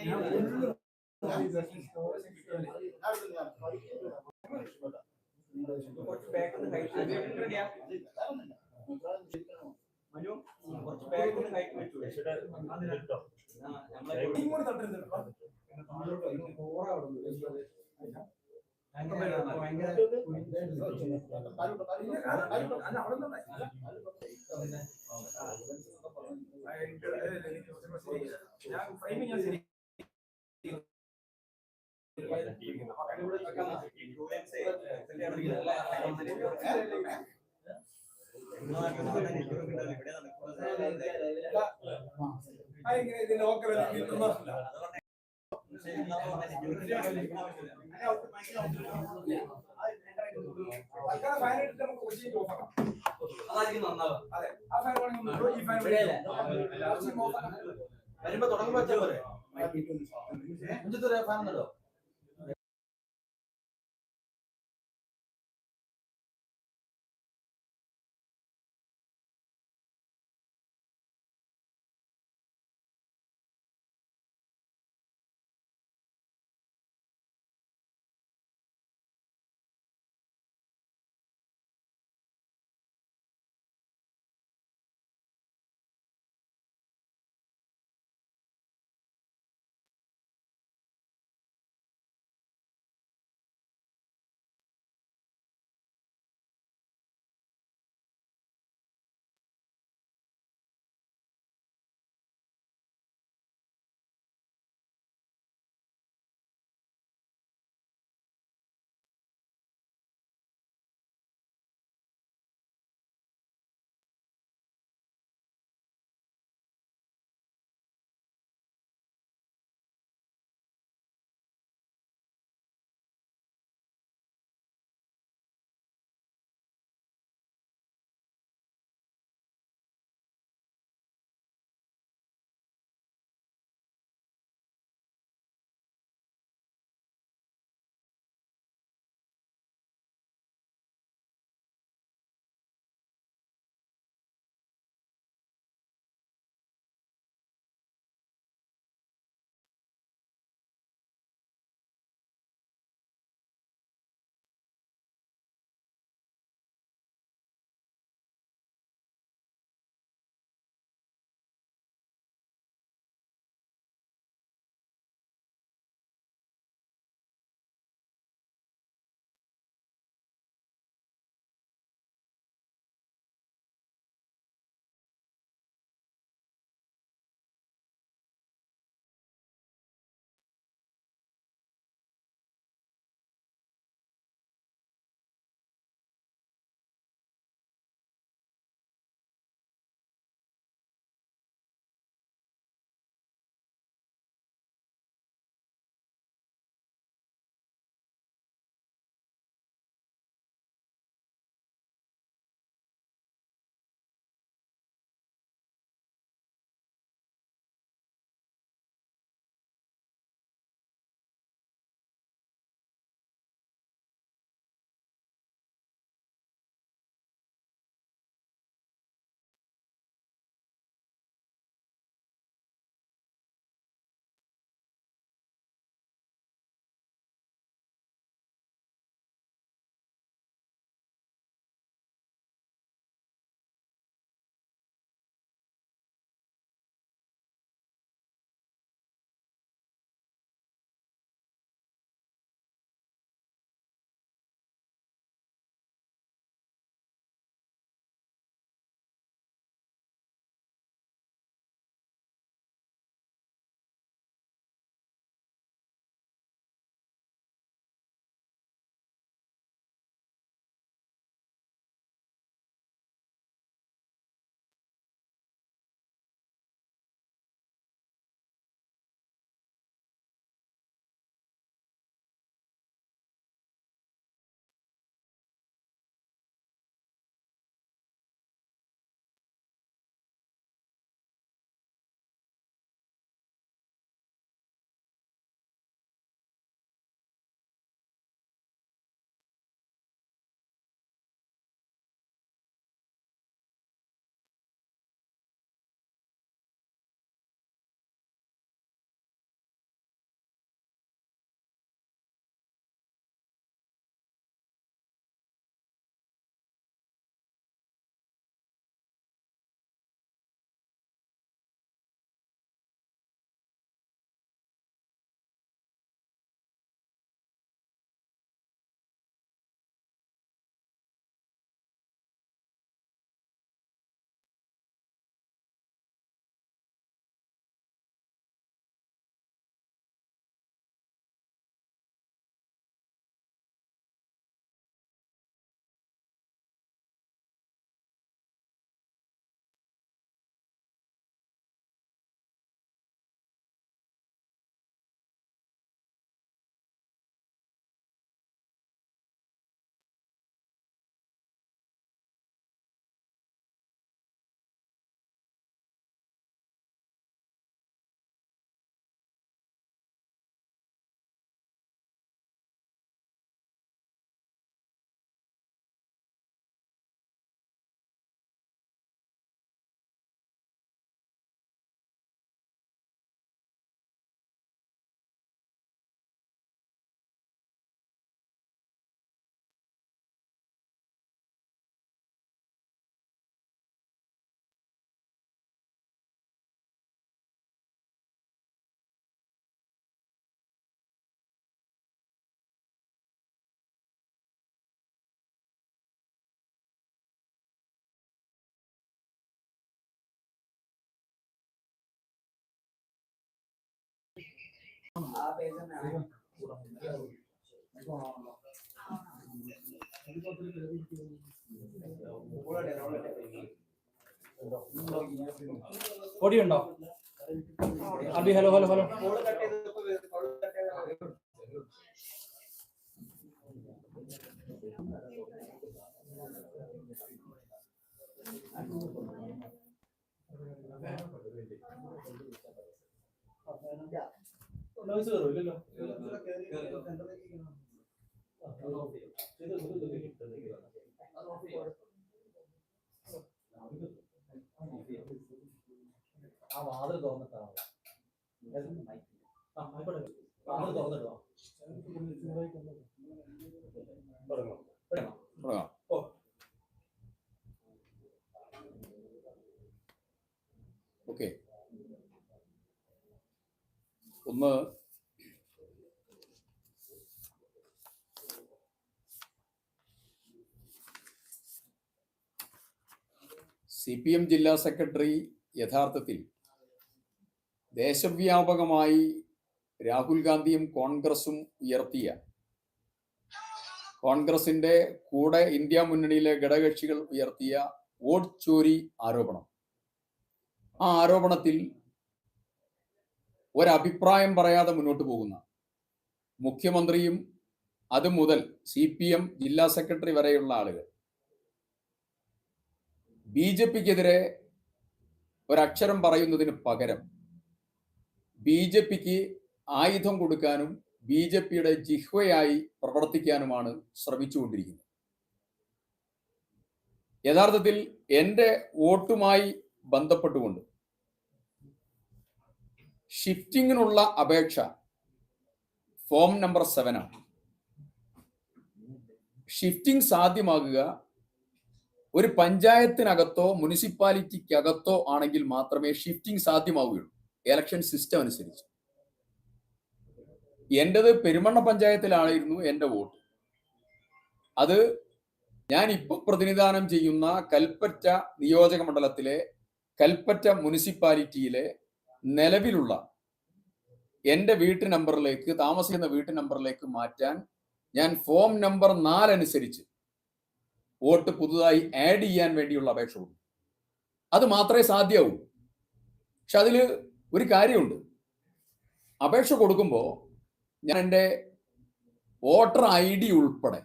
മനു, കുറച്ച് back ന്ന് height വെച്ചൂടെ? ഞാൻ ഫ്രെയിമിങ് ഞാൻ ശരി വരുമ്പോ തുടങ്ങുമ്പോ വെച്ചാൽ പോരെ ഫാൻ ഉണ്ടല്ലോ പൊടിയുണ്ടോ? Abi hello hello hello. Noise കയറില്ലല്ലോ ആ വാതിൽ തുറന്നിട്ടാ ആ ആയിക്കോട്ടെ വാതിൽ തുറന്നിട്ടോ തുടങ്ങാം തുടങ്ങാം തുടങ്ങാം. ഓ ഓക്കെ ഒന്ന് സി പി എം ജില്ലാ സെക്രട്ടറി യഥാർത്ഥത്തിൽ ദേശവ്യാപകമായി രാഹുൽ ഗാന്ധിയും കോൺഗ്രസും ഉയർത്തിയ കോൺഗ്രസിന്റെ കൂടെ ഇന്ത്യ മുന്നണിയിലെ ഘടകകക്ഷികൾ ഉയർത്തിയ വോട്ട് ചോരി ആരോപണം. ആ ആരോപണത്തിൽ ഒരഭിപ്രായം പറയാതെ മുന്നോട്ട് പോകുന്ന മുഖ്യമന്ത്രിയും അത് മുതൽ സി പി എം ജില്ലാ സെക്രട്ടറി വരെയുള്ള ആളുകൾ ബി ജെ പിക്കെതിരെ ഒരക്ഷരം പറയുന്നതിന് പകരം ബി ജെ പിക്ക് ആയുധം കൊടുക്കാനും ബി ജെ പിയുടെ ജിഹ്വയായി പ്രവർത്തിക്കാനുമാണ് ശ്രമിച്ചുകൊണ്ടിരിക്കുന്നത്. യഥാർത്ഥത്തിൽ എന്റെ വോട്ടുമായി ബന്ധപ്പെട്ടുകൊണ്ട് ഷിഫ്റ്റിങ്ങിനുള്ള അപേക്ഷ ഫോം നമ്പർ സെവനാണ് ഷിഫ്റ്റിംഗ് സാധ്യമാകുക ഒരു പഞ്ചായത്തിനകത്തോ മുനിസിപ്പാലിറ്റിക്കകത്തോ ആണെങ്കിൽ മാത്രമേ ഷിഫ്റ്റിംഗ് സാധ്യമാവുകയുള്ളൂ. ഇലക്ഷൻ സിസ്റ്റം അനുസരിച്ച്. എന്റെത് പെരുമണ്ണ പഞ്ചായത്തിലായിരുന്നു എന്റെ വോട്ട്. അത് ഞാൻ ഇപ്പോൾ പ്രതിനിധാനം ചെയ്യുന്ന കൽപ്പറ്റ നിയോജക മണ്ഡലത്തിലെ കൽപ്പറ്റ മുനിസിപ്പാലിറ്റിയിലെ നിലവിലുള്ള എന്റെ വീട്ടു നമ്പറിലേക്ക് താമസിക്കുന്ന വീട്ടു നമ്പറിലേക്ക് മാറ്റാൻ ഞാൻ ഫോം നമ്പർ നാലനുസരിച്ച് വോട്ട് പുതുതായി ആഡ് ചെയ്യാൻ വേണ്ടിയുള്ള അപേക്ഷ കൊടുക്കും. അത് മാത്രമേ സാധ്യമാവൂ. പക്ഷെ അതിൽ ഒരു കാര്യമുണ്ട്. അപേക്ഷ കൊടുക്കുമ്പോൾ ഞാൻ എന്റെ വോട്ടർ ഐ ഡി ഉൾപ്പെടെ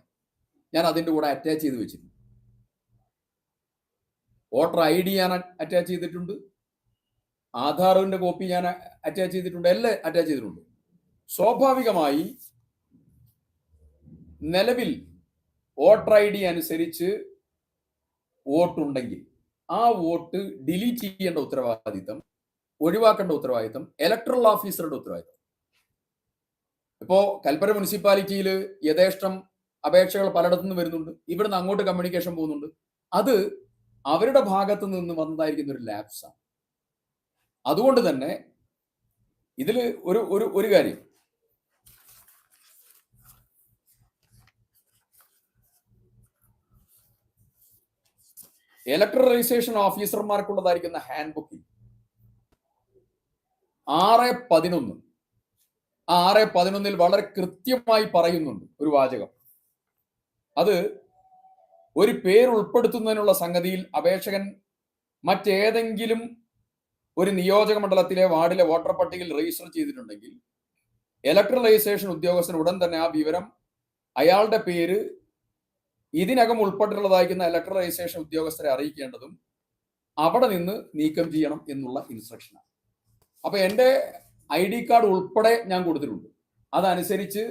ഞാൻ അതിന്റെ കൂടെ അറ്റാച്ച് ചെയ്ത് വെച്ചിട്ടുണ്ട്. വോട്ടർ ഐ ഡി ഞാൻ അറ്റാച്ച് ചെയ്തിട്ടുണ്ട്. ആധാറിന്റെ കോപ്പി ഞാൻ അറ്റാച്ച് ചെയ്തിട്ടുണ്ട് എല്ലാം അറ്റാച്ച് ചെയ്തിട്ടുണ്ട്. സ്വാഭാവികമായി നിലവിൽ വോട്ടർ ഐ ഡി അനുസരിച്ച് വോട്ടുണ്ടെങ്കിൽ ആ വോട്ട് ഡിലീറ്റ് ചെയ്യേണ്ട ഉത്തരവാദിത്തം ഒഴിവാക്കേണ്ട ഉത്തരവാദിത്തം ഇലക്ട്രൽ ഓഫീസറുടെ ഉത്തരവാദിത്തം. ഇപ്പോ കൽപ്പന മുനിസിപ്പാലിറ്റിയിൽ യഥേഷ്ടം അപേക്ഷകൾ പലയിടത്തു നിന്ന് വരുന്നുണ്ട്. ഇവിടുന്ന് അങ്ങോട്ട് കമ്മ്യൂണിക്കേഷൻ പോകുന്നുണ്ട്. അത് അവരുടെ ഭാഗത്ത് നിന്ന് വന്നതായിരിക്കുന്ന ഒരു ലാപ്സാണ് അതുകൊണ്ട് തന്നെ ഇതിൽ ഒരു ഒരു ഒരു കാര്യം. ഇലക്ട്രൽ രജിസ്ട്രേഷൻ ഓഫീസർമാർക്കുള്ളതായിരിക്കുന്ന ഹാൻഡ് ബുക്കിൽ ആറ് പതിനൊന്ന്. ആ ആറ് പതിനൊന്നിൽ വളരെ കൃത്യമായി പറയുന്നുണ്ട് ഒരു വാചകം. അത് ഒരു പേര് ഉൾപ്പെടുത്തുന്നതിനുള്ള സംഗതിയിൽ അപേക്ഷകൻ മറ്റേതെങ്കിലും ഒരു നിയോജക മണ്ഡലത്തിലെ വാർഡിലെ വോട്ടർ പട്ടികയിൽ രജിസ്റ്റർ ചെയ്തിട്ടുണ്ടെങ്കിൽ ഇലക്ട്രൽ രജിസ്ട്രേഷൻ ഉദ്യോഗസ്ഥൻ ഉടൻ തന്നെ ആ വിവരം അയാളുടെ പേര് ഇതിനകം ഉൾപ്പെട്ടിട്ടുള്ളതായിരിക്കുന്ന ഇലക്ട്രൽ രജിസ്ട്രേഷൻ ഉദ്യോഗസ്ഥരെ അറിയിക്കേണ്ടതും അവിടെ നിന്ന് നീക്കം ചെയ്യണം എന്നുള്ള ഇൻസ്ട്രക്ഷനാണ് അപ്പൊ എന്റെ ഐ ഡി കാർഡ് ഉൾപ്പെടെ ഞാൻ കൊടുത്തിട്ടുണ്ട്. അതനുസരിച്ച്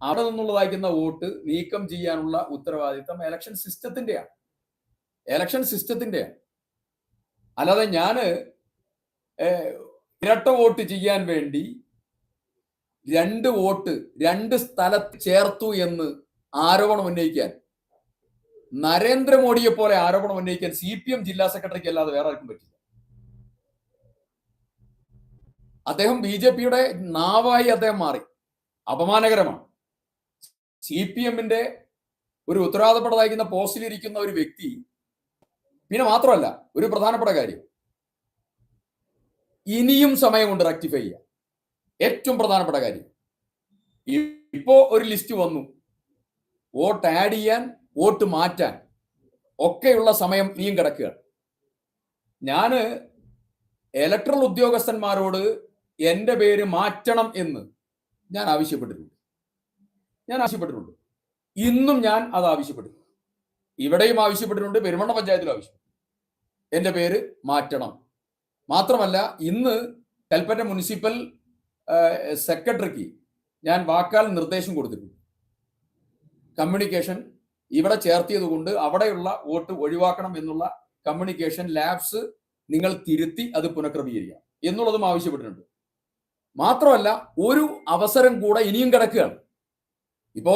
അവിടെ നിന്നുള്ളതായിരിക്കുന്ന വോട്ട് നീക്കം ചെയ്യാനുള്ള ഉത്തരവാദിത്തം ഇലക്ഷൻ സിസ്റ്റത്തിന്റെയാണ് ഇലക്ഷൻ സിസ്റ്റത്തിന്റെയാണ് അല്ലാതെ ഏഹ്, ഇരട്ട വോട്ട് ചെയ്യാൻ വേണ്ടി രണ്ട് വോട്ട് രണ്ട് സ്ഥലത്ത് ചേർത്തു എന്ന് ആരോപണം ഉന്നയിക്കാൻ. നരേന്ദ്രമോദിയെ പോലെ ആരോപണം ഉന്നയിക്കാൻ സി പി എം ജില്ലാ സെക്രട്ടറിക്ക് അല്ലാതെ വേറെ ആർക്കും പറ്റില്ല. അദ്ദേഹം ബി ജെ പിയുടെ നാവായി അദ്ദേഹം മാറി. അപമാനകരമാണ്. സി പി എമ്മിന്റെ ഒരു ഉത്തരവാദപ്പെട്ടതായിരിക്കുന്ന പോസ്റ്റിലിരിക്കുന്ന ഒരു വ്യക്തി പിന്നെ മാത്രമല്ല ഒരു പ്രധാനപ്പെട്ട കാര്യം. ഇനിയും സമയം കൊണ്ട് റെക്ടിഫൈ ചെയ്യാൻ ഏറ്റവും പ്രധാനപ്പെട്ട കാര്യം ഇപ്പോ ഒരു ലിസ്റ്റ് വന്നു. വോട്ട് ആഡ് ചെയ്യാൻ വോട്ട് മാറ്റാൻ ഒക്കെയുള്ള സമയം ഇനിയും കിടക്കുകയാണ്. ഞാൻ ഇലക്ട്രൽ ഉദ്യോഗസ്ഥന്മാരോട് എന്റെ പേര് മാറ്റണം എന്ന് ഞാൻ ആവശ്യപ്പെട്ടിട്ടുണ്ട്. ഞാൻ ആവശ്യപ്പെട്ടിട്ടുണ്ട്. ഇന്നും ഞാൻ അത് ആവശ്യപ്പെട്ടിട്ടുണ്ട് ഇവിടെയും ആവശ്യപ്പെട്ടിട്ടുണ്ട് പെരുമണ്ണ പഞ്ചായത്തിലും ആവശ്യപ്പെട്ടു എന്റെ പേര് മാറ്റണം. മാത്രമല്ല ഇന്ന് കൽപ്പറ്റ മുനിസിപ്പൽ സെക്രട്ടറിക്ക് ഞാൻ വാക്കാൽ നിർദ്ദേശം കൊടുത്തിട്ടുണ്ട്. കമ്മ്യൂണിക്കേഷൻ ഇവിടെ ചേർത്തിയത് കൊണ്ട് അവിടെയുള്ള വോട്ട് ഒഴിവാക്കണം എന്നുള്ള കമ്മ്യൂണിക്കേഷൻ ലാബ്സ് നിങ്ങൾ തിരുത്തി അത് പുനഃക്രമീകരിക്കണം എന്നുള്ളതും ആവശ്യപ്പെട്ടിട്ടുണ്ട്. മാത്രമല്ല ഒരു അവസരം കൂടെ ഇനിയും കിടക്കുകയാണ്. ഇപ്പോ